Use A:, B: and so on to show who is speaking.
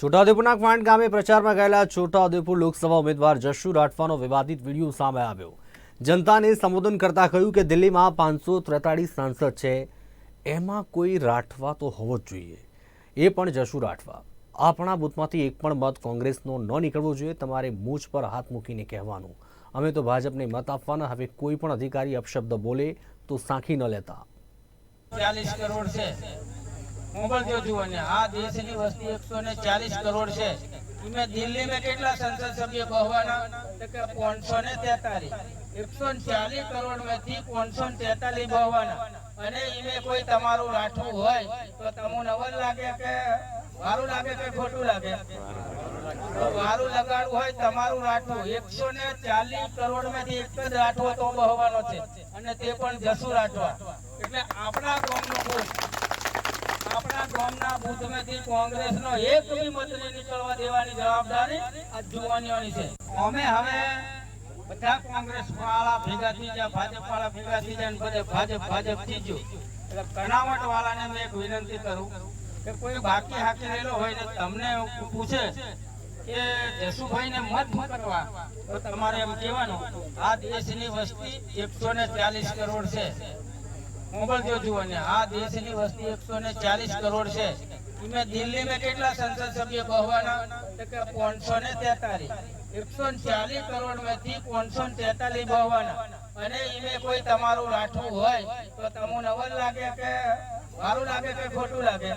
A: છોટાઉદેપુરના ક્વાંટ ગામે પ્રચારમાં ગયેલા છોટાઉદેપુર લોકસભા ઉમેદવાર જશુ રાઠવાનો વિવાદિત વીડિયો સામે આવ્યો. જનતાને સંબોધન કરતા કહ્યું કે દિલ્હીમાં પાંચસો ત્રેતાળીસ સાંસદ છે, એમાં કોઈ રાઠવા તો હોવો જ જોઈએ. એ પણ જશુ રાઠવા. આપણા બૂથમાંથી એક પણ મત કોંગ્રેસનો ન નીકળવો જોઈએ, તમારે મૂછ પર હાથ મૂકીને કહેવાનું. અમે તો ભાજપને મત આપવાના, હવે કોઈ પણ અધિકારી અપશબ્દ બોલે તો સાંખી ન લેતા.
B: ચાલીસ કરોડ છે. મોબાઈલ જો જુઓ ને, આ દેશની વસ્તી એકસો ને ચાલીસ કરોડ છે. ઇમે દિલ્હી કેટલા સંસદ સભ્ય બહવાના? પાંચસો ને તેતાલીસ. એકસો ચાલીસ કરોડમાંથી ને તેતાલીસ બહવાના. અને ઇમે કોઈ તમારું રાઠવું હોય, તો તમને નવલ લાગે કે સારું લાગે કે ખોટું લાગે? વારું લગાડવું હોય, તમારું રાઠવું એકસો ને ચાલીસ કરોડ એક જ રાઠવો તો બહવાનો છે. અને તે પણ જસુ રાઠવા એટલે આપણા ગામના બૂથમાંથી વાળા ભેગા એક વિનંતી કરું કે કોઈ બાકી હાકી રહેલો હોય ને તમને પૂછે કે જસુભાઈને મત કરવા, તો તમારે એમ કહેવાનું, આ દેશની વસ્તી એકસો ને ચાલીસ કરોડ છે. મોબાઈલ જો અને આ દેશની વસ્તી એકસો ને ચાલીસ કરોડ છે. ઇમે દિલ્હી में કેટલા સંસદ સભ્ય બહવાના? તો કે પાંચસો ને તેતાલીસ. એકસો ચાલીસ કરોડમાંથી ને તેતાલીસ બહવાના. અને ઇમે કોઈ તમારું રાઠવું હોય તો તમને નવલ લાગે કે સારું લાગે કે ખોટું લાગે?